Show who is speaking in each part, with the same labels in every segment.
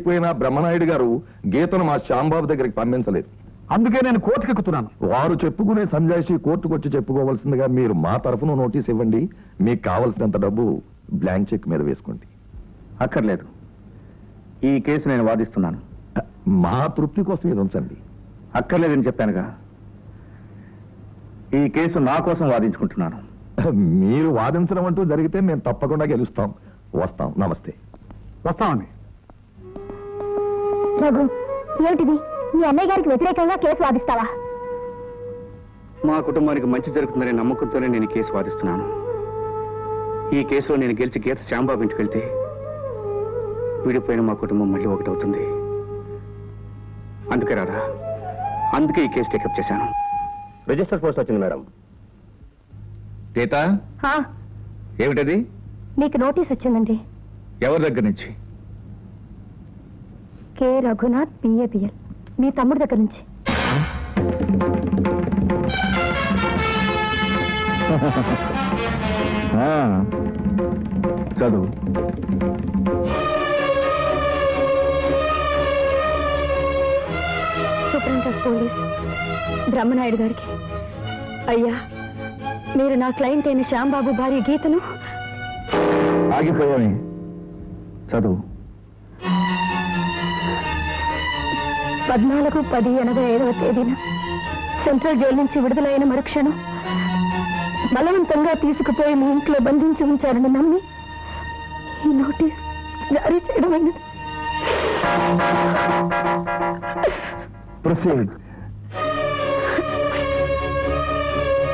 Speaker 1: అయిపోయిన బ్రహ్మనాయుడు గారు గీతను మా శ్యాంబాబు దగ్గరికి పంపించలేదు.
Speaker 2: అందుకే నేను కోర్టుకు ఎక్కుతున్నాను
Speaker 1: వారు చెప్పుకునే సంజాయిషి కోర్టుకు వచ్చి చెప్పుకోవాల్సిందిగా మీరు మా తరఫున నోటీస్ ఇవ్వండి. మీకు కావలసినంత డబ్బు బ్లాంక్ చెక్ మీద వేసుకోండి.
Speaker 2: అక్కర్లేదు. ఈ కేసు నేను వాదిస్తున్నాను.
Speaker 1: మా తృప్తి కోసం ఇది ఉంచండి.
Speaker 2: అక్కర్లేదని చెప్పానుగా. ఈ కేసు నా కోసం వాదించుకుంటున్నాను.
Speaker 1: మీరు వాదించడం అంటూ జరిగితే మేము తప్పకుండా గెలుస్తాం. వస్తాం. నమస్తే.
Speaker 2: వస్తామండి.
Speaker 3: రఘు ఏమిటిది? మీ అన్నయ్య గారికి వ్యతిరేకంగా కేసు వాదిస్తావా?
Speaker 2: మా కుటుంబానికి మంచి జరుగుతుందనే నమ్మకంతోనే నేను కేసు వాదిస్తున్నాను. ఈ కేసులో నేను గెలిచి గీత శ్యాంబాబు ఇంటికి వెళ్తే విడిపోయిన మా కుటుంబం మళ్ళీ ఒకటవుతుంది. అందుకే రాదా అందుకే ఈ కేసు టేకప్ చేశాను.
Speaker 4: రిజిస్టర్ పోస్ట్ వచ్చింది మేడం.
Speaker 2: గీత?
Speaker 3: హా,
Speaker 2: ఏమిటది?
Speaker 3: మీకు నోటీస్ వచ్చిందండి.
Speaker 2: ఎవరి దగ్గర నుంచి?
Speaker 3: కె. రఘునాథ్ పిఏపిఎల్ మీ తమ్ముడి దగ్గర నుంచి.
Speaker 2: చదువు.
Speaker 3: సూపరింటెండెంట్ ఆఫ్ పోలీస్ బ్రహ్మనాయుడు గారికి. అయ్యా మీరు నా క్లయింట్ అయిన శ్యాంబాబు భార్య గీతను.
Speaker 2: ఆగిపోయామే. చదువు.
Speaker 3: పద్నాలుగు పది ఎనభై ఐదవ తేదీన సెంట్రల్ జైలు నుంచి విడుదలైన మరుక్షణం బలవంతంగా తీసుకుపోయి మీ ఇంట్లో బంధించి ఉంచారని నమ్మి ఈ నోటీస్ జారీ చేయడమైనది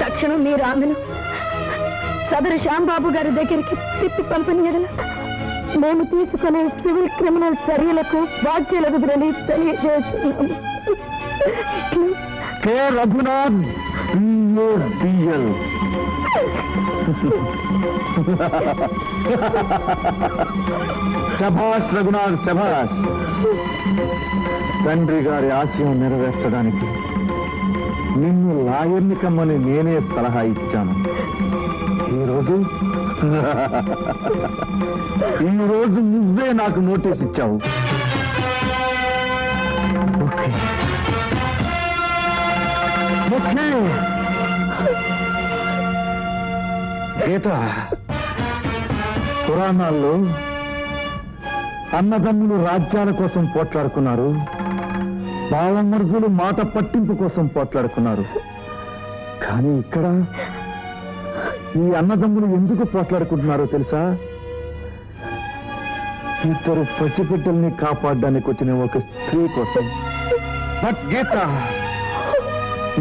Speaker 3: తక్షణం మీరు ఆమెను సదరు శ్యాంబాబు గారి దగ్గరికి తిప్పి పంపనీయడల మేము తీసుకునే సివిల్ క్రిమినల్ చర్యలకు బాధ్యులగుదురని తెలియజేస్తున్నాము.
Speaker 2: కే రఘునాథ్ బిఎల్ శభాష్ రఘునాథ్ శభాష్. తండ్రి గారి ఆశయం నెరవేర్చడానికి నిన్ను లాయర్ని కమ్మని నేనే సలహా ఇచ్చాను. ఈరోజు ఈరోజు నువ్వే నాకు నోటీస్ ఇచ్చావు. గీత పురాణాల్లో అన్నదమ్ములు రాజ్యాల కోసం పోట్లాడుకున్నారు. బాలమరుదులు మాట పట్టింపు కోసం పోట్లాడుకున్నారు. కానీ ఇక్కడ ఈ అన్నదమ్ములు ఎందుకు పోట్లాడుకుంటున్నారో తెలుసా? ఇద్దరు పసిబిడ్డల్ని కాపాడడానికి వచ్చిన ఒక స్త్రీ కోసం బట్ గీత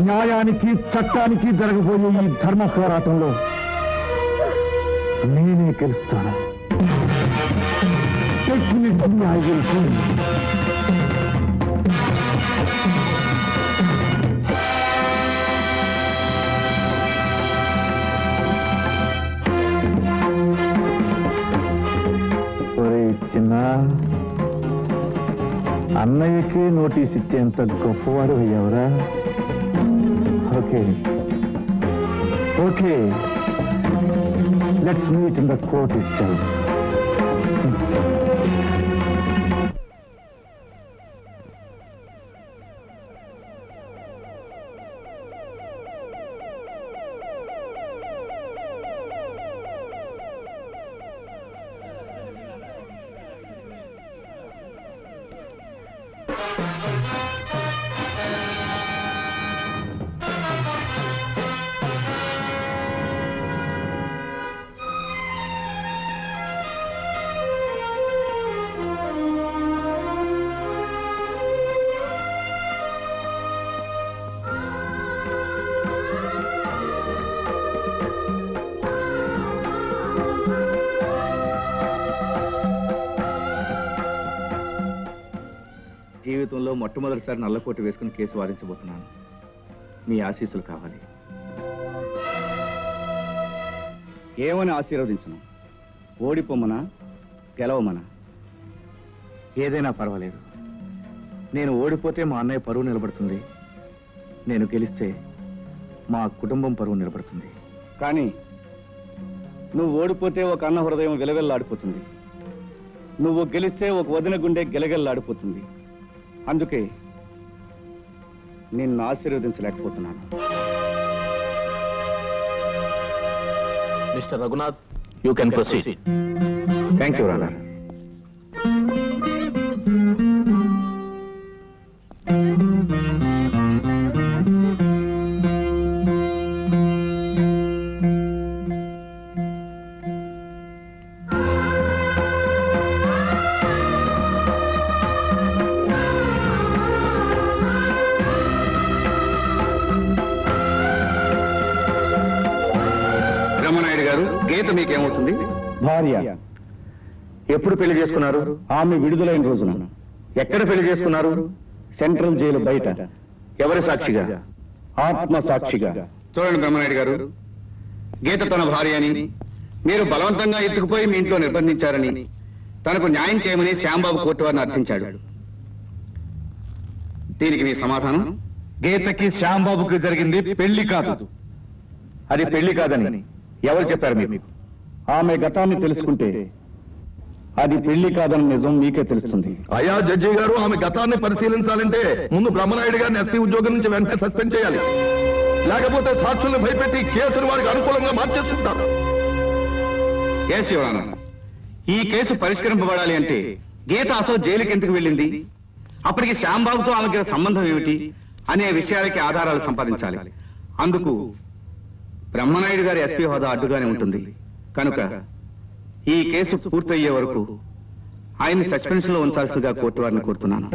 Speaker 2: న్యాయానికి చట్టానికి జరగబోయే ఈ ధర్మ పోరాటంలో నేనే గెలుస్తాను. Definitely I will అన్నయ్యకి నోటీస్ ఇచ్చేంత గొప్పవాడు అయ్యావరా. Okay. Okay. Let's meet in the court ఇచ్చావు జీవితంలో మొట్టమొదటిసారి నల్లకోట వేసుకుని కేసు వాదించబోతున్నాను. మీ ఆశీస్సులు కావాలి. ఏమని ఆశీర్వదించను? ఓడిపోమనా గెలవమనా? ఏదైనా పర్వాలేదు. నేను ఓడిపోతే మా అన్నయ్య పరువు నిలబడుతుంది. నేను గెలిస్తే మా కుటుంబం పరువు నిలబడుతుంది. కానీ నువ్వు ఓడిపోతే ఒక అన్న హృదయం విలవెల్లాడిపోతుంది.
Speaker 5: నువ్వు గెలిస్తే ఒక వదిన గుండె గెలగెల్లాడిపోతుంది. అందుకే నిన్ను ఆశీర్వదించలేకపోతున్నాను.
Speaker 6: Mister Raghunath you can proceed
Speaker 5: thank you Rana Geetha మీకేమవుతుంది? భార్య. ఎప్పుడు పెళ్ళి చేసుకున్నారు? ఆమె విడుదలైన రోజున. ఎక్కడ పెళ్ళి చేసుకున్నారు? సెంట్రల్ జైలు బయట. ఎవరి సాక్షిగా? ఆత్మ సాక్షిగా. చూడండి బ్రహ్మనాయుడు గారు. గీత తన భార్య అని మీరు బలవంతంగా ఎత్తుకుపోయి మీ ఇంట్లో నిర్బంధించారని తనకు న్యాయం చేయమని శ్యాంబాబు కోర్టు వారిని అర్థించాడు. దీనికి మీ సమాధానం?
Speaker 1: గీతకి శ్యాంబాబుకి జరిగింది పెళ్ళి కాదు.
Speaker 5: అది పెళ్ళి కాదని. ఎవరు చెప్పారు మీకు? ఆమె గతాన్ని తెలుసుకుంటే అది పెళ్ళి కాదని నిజం మీకే తెలుస్తుంది.
Speaker 1: అయా జడ్జి గారు ఆమె గతాన్ని పరిశీలించాలంటే ముందు బ్రహ్మనాయుడు గారిని ఎస్పీ ఉద్యోగం నుంచి వెంటనే సస్పెండ్ చేయాలి. లేకపోతే సాక్షుల్ని భయపెట్టి కేసును వారికి అనుకూలంగా మార్చేస్తుంటారు
Speaker 5: ఎస్ ఈ కేసు పరిష్కరింపబడాలి అంటే గీత అసలు జైలుకి ఎందుకు వెళ్ళింది? అప్పటికి శ్యాంబాబుతో ఆమెకి సంబంధం ఏమిటి? అనే విషయాలకి ఆధారాలు సంపాదించాలి. అందుకు బ్రహ్మనాయుడు గారి ఎస్పీ హోదా అడ్డుగానే ఉంటుంది. కనుక ఈ కేసు పూర్తయ్యే వరకు ఆయన్ని సస్పెన్షన్లో ఉంచాల్సిందిగా కోర్టు వారిని కోరుతున్నాను.